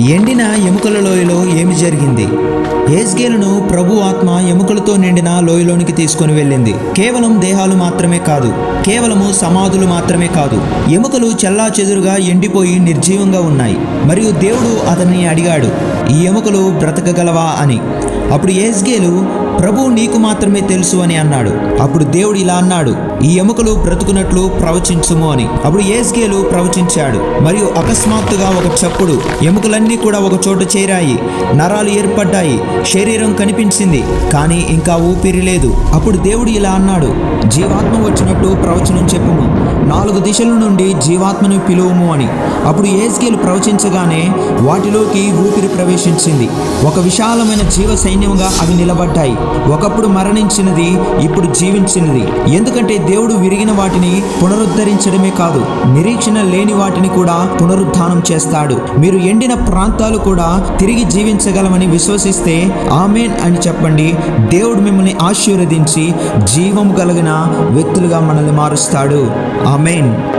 ఎండిన ఎముకల లోయలో ఏమి జరిగింది? ఏజ్గేలును ప్రభు ఆత్మ ఎముకలతో నిండిన లోయలోనికి తీసుకొని వెళ్ళింది. కేవలం దేహాలు మాత్రమే కాదు కేవలము సమాధులు మాత్రమే కాదు ఎముకలు చెల్లా చెదురుగా ఎండిపోయి నిర్జీవంగా ఉన్నాయి. మరియు దేవుడు అతన్ని అడిగాడు ఈ ఎముకలు బ్రతకగలవా? అని. అప్పుడు ఏజ్గేలు ప్రభు నీకు మాత్రమే తెలుసు అని అన్నాడు. అప్పుడు దేవుడు ఇలా అన్నాడు ఈ ఎముకలు బ్రతుకున్నట్లు ప్రవచించుము అని. అప్పుడు ఏజ్గేలు ప్రవచించాడు మరియు అకస్మాత్తుగా ఒక చప్పుడు ఎముకలన్నీ కూడా ఒక చోట చేరాయి. నరాలు ఏర్పడ్డాయి శరీరం కనిపించింది కానీ ఇంకా ఊపిరి లేదు. అప్పుడు దేవుడు ఇలా అన్నాడు జీవాత్మ వచ్చినట్టు ప్రవచనం చెప్పుము. నాలుగు దిశల నుండి జీవాత్మను పిలువము అని. అప్పుడు ఏజ్గేలు ప్రవచించగానే వాటిలోకి ఊపిరి ప్రవేశించింది. ఒక విశాలమైన జీవ సైన్యంగా అవి నిలబడ్డాయి. ఒకప్పుడు మరణించినది ఇప్పుడు జీవించినది. ఎందుకంటే దేవుడు విరిగిన వాటిని పునరుద్ధరించడమే కాదు నిరీక్షణ లేని వాటిని కూడా పునరుద్ధానం చేస్తాడు. మీరు ఎండిన ప్రాంతాలు కూడా తిరిగి జీవించగలమని విశ్వసిస్తే ఆమెన్ అని చెప్పండి. దేవుడు మిమ్మల్ని ఆశీర్వదించి జీవం కలిగిన వ్యక్తులుగా మనల్ని మారుస్తాడు. ఆమెన్.